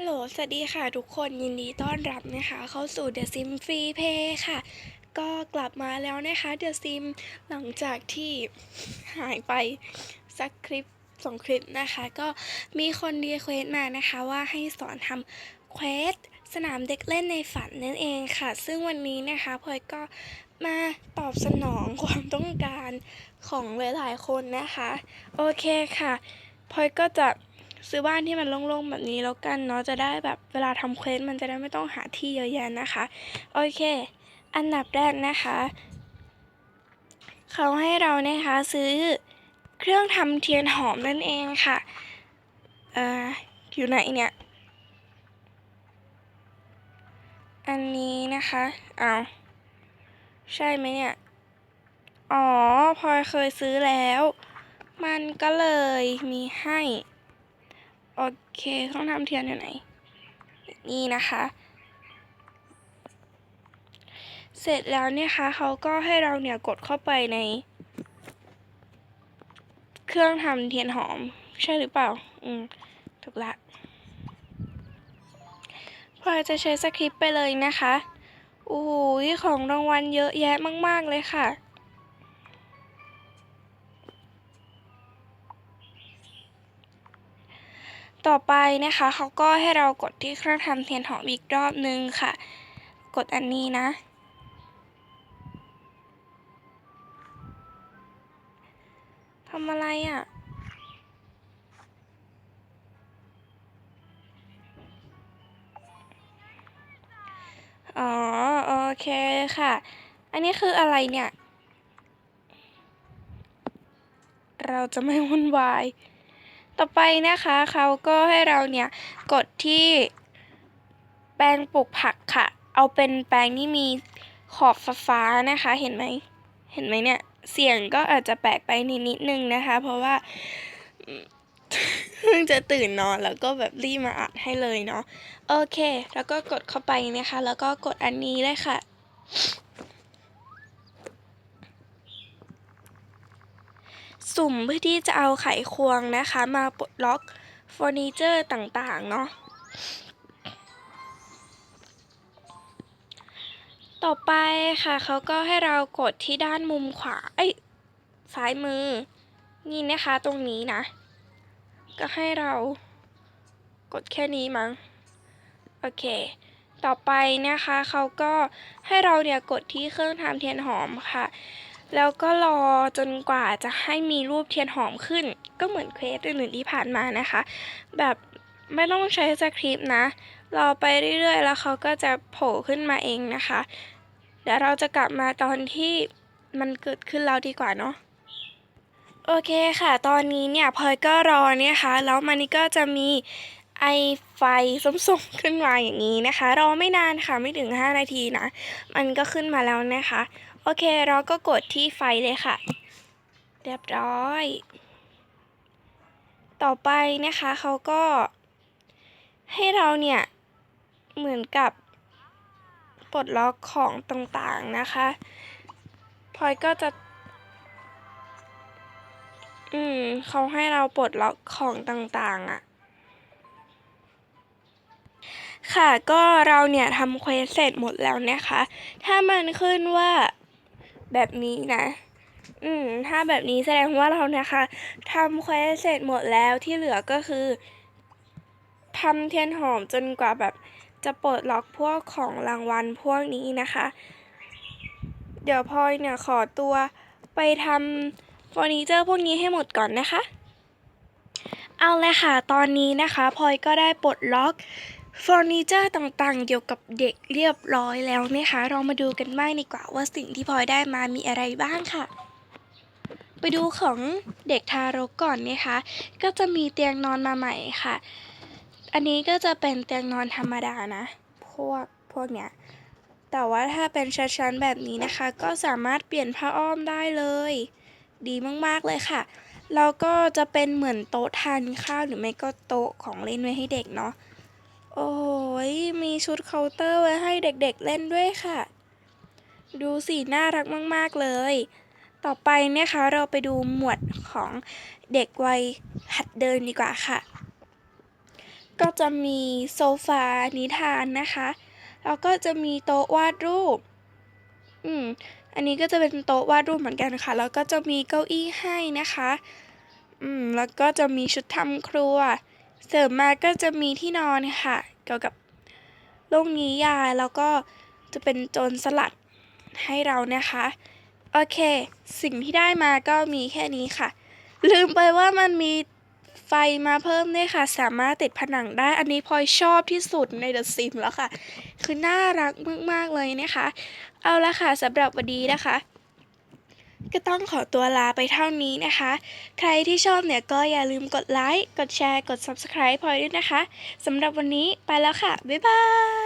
ฮัลโหล สวัสดีค่ะทุกคนยินดีต้อนรับนะคะ เข้าสู่ The Sim Free Play ค่ะ ก็กลับมาแล้วนะคะ The Sim หลังจากที่หายไปสักคลิปสองคลิปนะคะ ก็มีคนรีเควสมานะคะว่าให้สอนทำเควสสนามเด็กเล่นในฝันนั่นเองค่ะ ซึ่งวันนี้นะคะพลอยก็มาตอบสนองความต้องการของหลายๆคนนะคะ โอเคค่ะพลอยก็จะ ซื้อบ้านที่มันโล่งๆแบบนี้แล้วกันเนาะจะได้แบบเวลาทำเควสมันจะได้ไม่ต้องหาที่เยอะแยะนะคะ โอเค อันดับแรกนะคะเขาให้เรานะคะซื้อเครื่องทำเทียนหอมนั่นเองค่ะเอ่ออยู่ไหนเนี่ย อันนี้นะคะเอาใช่ไหมเนี่ย อ๋อพลอยเคยซื้อแล้ว มันก็เลยมีให้ โอเคท่องทำเทียนอยู่ไหน นี่นะคะ เสร็จแล้วเนี่ยคะเขาก็ให้เราเนี่ยกดเข้าไปใน เครื่องทำเทียนหอม ใช่หรือเปล่า อืม ถูกละพลอยจะใช้สคริปต์ไปเลยนะคะโอ้โหของรางวัลเยอะแยะมาก ๆ เลยค่ะ ต่อไปนะคะเขาก็ให้เรากดที่เครื่องทำเทียนหอมอีกรอบนึงค่ะ กดอันนี้นะ ทำอะไรอะอ๋อ โอเคค่ะ อันนี้คืออะไรเนี่ย เราจะไม่วุ่นวาย ต่อไปนะคะเขาก็ให้เราเนี่ยกดที่แปรงปลูกผักค่ะ เอาเป็นแปรงที่มีขอบฟ้านะคะ เห็นไหม เห็นไหมเนี่ย เสียงก็อาจจะแปลกไปนิดนิดนึงนะคะ เพราะว่าเพิ่งจะตื่นนอนแล้วก็แบบรีบมาอัดให้เลยเนาะ โอเค แล้วก็กดเข้าไปนะคะ แล้วก็กดอันนี้เลยค่ะ สุ่มเพื่อที่จะเอาไขควงนะคะ มาปลดล็อกเฟอร์นิเจอร์ต่างๆ เนาะต่อไปค่ะเขาก็ให้เรากดที่ด้านมุมขวา เอ้ยซ้ายมือ นี่นะคะตรงนี้นะ ก็ให้เรากดแค่นี้มั้ง โอเค ต่อไปนะคะเขาก็ให้เราเนี่ยกดที่เครื่องทำเทียนหอมค่ะ แล้วก็รอจนกว่าจะให้มีรูปเทียนหอมขึ้น ก็เหมือนเควสอื่นๆที่ผ่านมานะคะ แบบไม่ต้องใช้สคริปต์นะ รอไปเรื่อยๆ แล้วเขาก็จะโผล่ขึ้นมาเองนะคะ เดี๋ยวเราจะกลับมาตอนที่มันเกิดขึ้นแล้วดีกว่าเนาะโอเคค่ะ ตอนนี้เนี่ยพลอยก็รอเนี่ยค่ะ แล้วมันนี่ก็จะมีไอไฟส้มๆขึ้นมาอย่างนี้นะคะ รอไม่นานค่ะไม่ถึง 5 นาทีนะ มันก็ขึ้นมาแล้วนะคะ โอเคเราก็กดที่ไฟเลยค่ะ เรียบร้อย ต่อไปนะคะเขาก็ให้เราเนี่ย เหมือนกับปลดล็อกของต่างๆนะคะพลอยก็จะ อืมเขาให้เราปลดล็อกของต่างๆอะ่ะ ค่ะก็เราเนี่ยทำเควสเสร็จหมดแล้วนะคะ ถ้ามันขึ้นว่า แบบนี้นะ อืม ถ้าแบบนี้แสดงว่าเรานะคะทำเควสเสร็จหมดแล้วที่เหลือก็คือทำเทียนหอมจนกว่าแบบจะปลดล็อกพวกของรางวัลพวกนี้นะคะ เดี๋ยวพลอยเนี่ยขอตัวไปทำเฟอร์นิเจอร์พวกนี้ให้หมดก่อนนะคะ เอาเลยค่ะ ตอนนี้นะคะพลอยก็ได้ปลดล็อก เฟอร์นิเจอร์ต่างๆ เกี่ยวกับเด็กเรียบร้อยแล้วนะคะ เรามาดูกันบ้างดีกว่าว่าสิ่งที่พลอยได้มามีอะไรบ้างค่ะ ไปดูของเด็กทารกก่อนนะคะ ก็จะมีเตียงนอนมาใหม่ค่ะ อันนี้ก็จะเป็นเตียงนอนธรรมดานะ พวกพวกเนี้ย แต่ว่าถ้าเป็นชั้นๆแบบนี้นะคะ ก็สามารถเปลี่ยนผ้าอ้อมได้เลย ดีมากๆเลยค่ะ แล้วก็จะเป็นเหมือนโต๊ะทานข้าวหรือไม่ก็โต๊ะของเล่นไว้ให้เด็กเนาะ โอ้ยมีชุดเคาน์เตอร์ไว้ให้เด็กๆเล่นด้วยค่ะ ดูสิน่ารักมากๆเลย ต่อไปนะคะเราไปดูหมวดของเด็กวัยหัดเดินดีกว่าค่ะ ก็จะมีโซฟานิทานนะคะ แล้วก็จะมีโต๊ะวาดรูป อืม อันนี้ก็จะเป็นโต๊ะวาดรูปเหมือนกันค่ะ แล้วก็จะมีเก้าอี้ให้นะคะ อืม แล้วก็จะมีชุดทำครัว เสริมมาก็จะมีที่นอนค่ะ เกี่ยวกับโลกนิยายแล้วก็จะเป็นโจรสลัดให้เรานะคะ โอเค สิ่งที่ได้มาก็มีแค่นี้ค่ะ ลืมไปว่ามันมีไฟมาเพิ่มด้วยค่ะ สามารถติดผนังได้ อันนี้พลอยชอบที่สุดใน The Sims แล้วค่ะ คือน่ารักมาก ๆ เลยนะคะ เอาละค่ะสำหรับวันนี้นะคะ ก็ต้องขอตัวลาไปเท่านี้นะคะ ใครที่ชอบเนี่ยก็อย่าลืมกดไลค์ กดแชร์ กด Subscribe พลอยด้วยนะคะสำหรับวันนี้ไปแล้วค่ะ บ๊ายบาย